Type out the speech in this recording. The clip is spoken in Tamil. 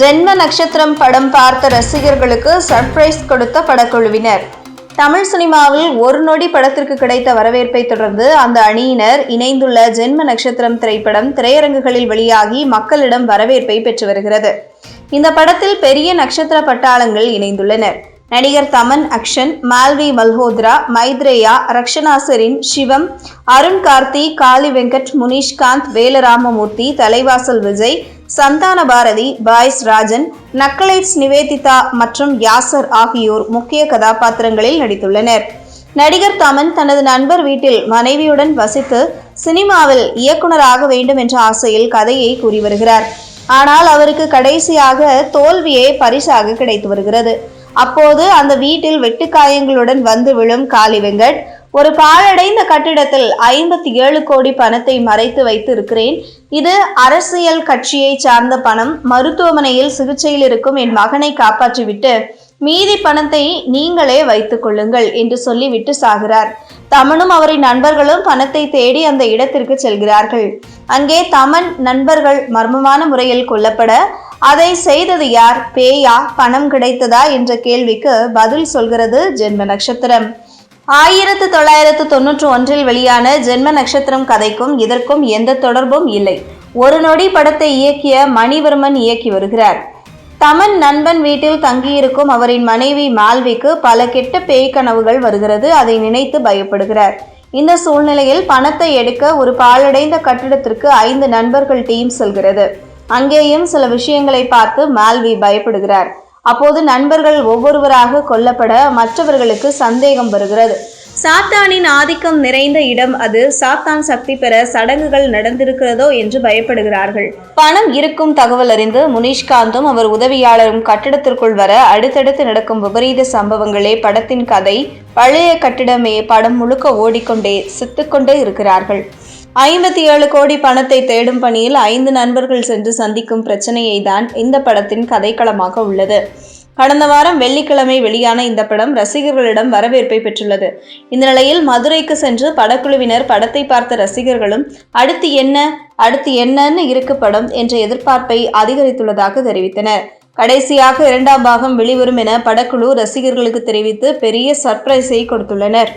ஜென்ம நட்சத்திரம் படம் பார்த்த ரசிகர்களுக்கு சர்ப்ரைஸ் கொடுத்த படக்குழுவினர். தமிழ் சினிமாவில் ஒரு நொடி படத்திற்கு கிடைத்த வரவேற்பை தொடர்ந்து அந்த அணியினர் இணைந்துள்ள ஜென்ம நட்சத்திரம் திரைப்படம் திரையரங்குகளில் வெளியாகி மக்களிடம் வரவேற்பை பெற்று வருகிறது. இந்த படத்தில் பெரிய நட்சத்திர பட்டாளங்கள் இணைந்துள்ளனர். நடிகர் தமன் அக்ஷன் மால்வி மல்ஹோத்ரா மைத்ரேயா ரக்ஷனா செரின் சிவம் அருண் கார்த்தி காளி வெங்கட் முனிஷ்காந்த் வேலராமமூர்த்தி தலைவாசல் விஜய் சந்தான பாரதி பாய்ஸ் ராஜன் நக்கலைட்ஸ் நிவேதிதா மற்றும் யாசர் ஆகியோர் முக்கிய கதாபாத்திரங்களில் நடித்துள்ளனர். நடிகர் தமன் தனது நண்பர் வீட்டில் மனைவியுடன் வசித்து சினிமாவில் இயக்குனராக வேண்டும் என்ற ஆசையில் கதையை கூறி வருகிறார். ஆனால் அவருக்கு கடைசியாக தோல்வியே பரிசாக கிடைத்து வருகிறது. அப்போது அந்த வீட்டில் வெட்டுக்காயங்களுடன் வந்து விழும் காளி வெங்கட் ஒரு பாழடைந்த கட்டிடத்தில் ஐம்பத்தி ஏழு கோடி பணத்தை மறைத்து வைத்து இருக்கிறேன் இது அரசியல் கட்சியை சார்ந்த பணம். மருத்துவமனையில் சிகிச்சையில் இருக்கும் என் மகனை காப்பாற்றிவிட்டு மீதி பணத்தை நீங்களே வைத்துக் கொள்ளுங்கள் என்று சொல்லிவிட்டு சாகிறார். தமனும் அவரின் நண்பர்களும் பணத்தை தேடி அந்த இடத்திற்கு செல்கிறார்கள். அங்கே தமன் நண்பர்கள் மர்மமான முறையில் கொல்லப்பட அதை செய்தது யார்? பேயா? பணம் கிடைத்ததா? என்ற கேள்விக்கு பதில் சொல்கிறது ஜென்ம நட்சத்திரம். ஆயிரத்து தொள்ளாயிரத்து தொன்னூற்று ஒன்றில் வெளியான ஜென்ம நட்சத்திரம் கதைக்கும் இதற்கும் எந்த தொடர்பும் இல்லை. ஒரு நொடி படத்தை இயக்கிய மணிவர்மன் இயக்கி வருகிறார். தமன் நண்பன் வீட்டில் தங்கியிருக்கும் அவரின் மனைவி மால்விக்கு பல கெட்ட பேய் கனவுகள் வருகிறது. அதை நினைத்து பயப்படுகிறார். இந்த சூழ்நிலையில் பணத்தை எடுக்க ஒரு பாழடைந்த கட்டிடத்திற்கு ஐந்து நண்பர்கள் டீம் செல்கிறது. அங்கேயும் சில விஷயங்களை பார்த்து மால்வி பயப்படுகிறார். அப்போது நண்பர்கள் ஒவ்வொருவராக கொல்லப்பட மற்றவர்களுக்கு சந்தேகம் வருகிறது. சாத்தானின் ஆதிக்கம் நிறைந்த இடம் அது. சாத்தான் சக்தி பெற சடங்குகள் நடந்திருக்கிறதோ என்று பயப்படுகிறார்கள். பணம் இருக்கும் தகவல் அறிந்து முனிஷ்காந்தும் அவர் உதவியாளரும் கட்டிடத்திற்குள் வர அடுத்தடுத்து நடக்கும் விபரீத சம்பவங்களே படத்தின் கதை. பழைய கட்டிடமே படம் முழுக்க ஓடிக்கொண்டே சித்துக்கொண்டே இருக்கிறார்கள். ஐம்பத்தி ஏழு கோடி பணத்தை தேடும் பணியில் ஐந்து நண்பர்கள் சென்று சந்திக்கும் பிரச்சனையை தான் இந்த படத்தின் கதைக்களமாக உள்ளது. கடந்த வாரம் வெள்ளிக்கிழமை வெளியான இந்த படம் ரசிகர்களிடம் வரவேற்பை பெற்றுள்ளது. இந்த நிலையில் மதுரைக்கு சென்று படக்குழுவினர் படத்தை பார்த்த ரசிகர்களும் அடுத்து என்ன அடுத்து என்னன்னு இருக்கு படம் என்ற எதிர்பார்ப்பை அதிகரித்துள்ளதாக தெரிவித்தனர். கடைசியாக இரண்டாம் பாகம் வெளிவரும் என படக்குழு ரசிகர்களுக்கு தெரிவித்து பெரிய சர்ப்ரைஸை கொடுத்துள்ளனர்.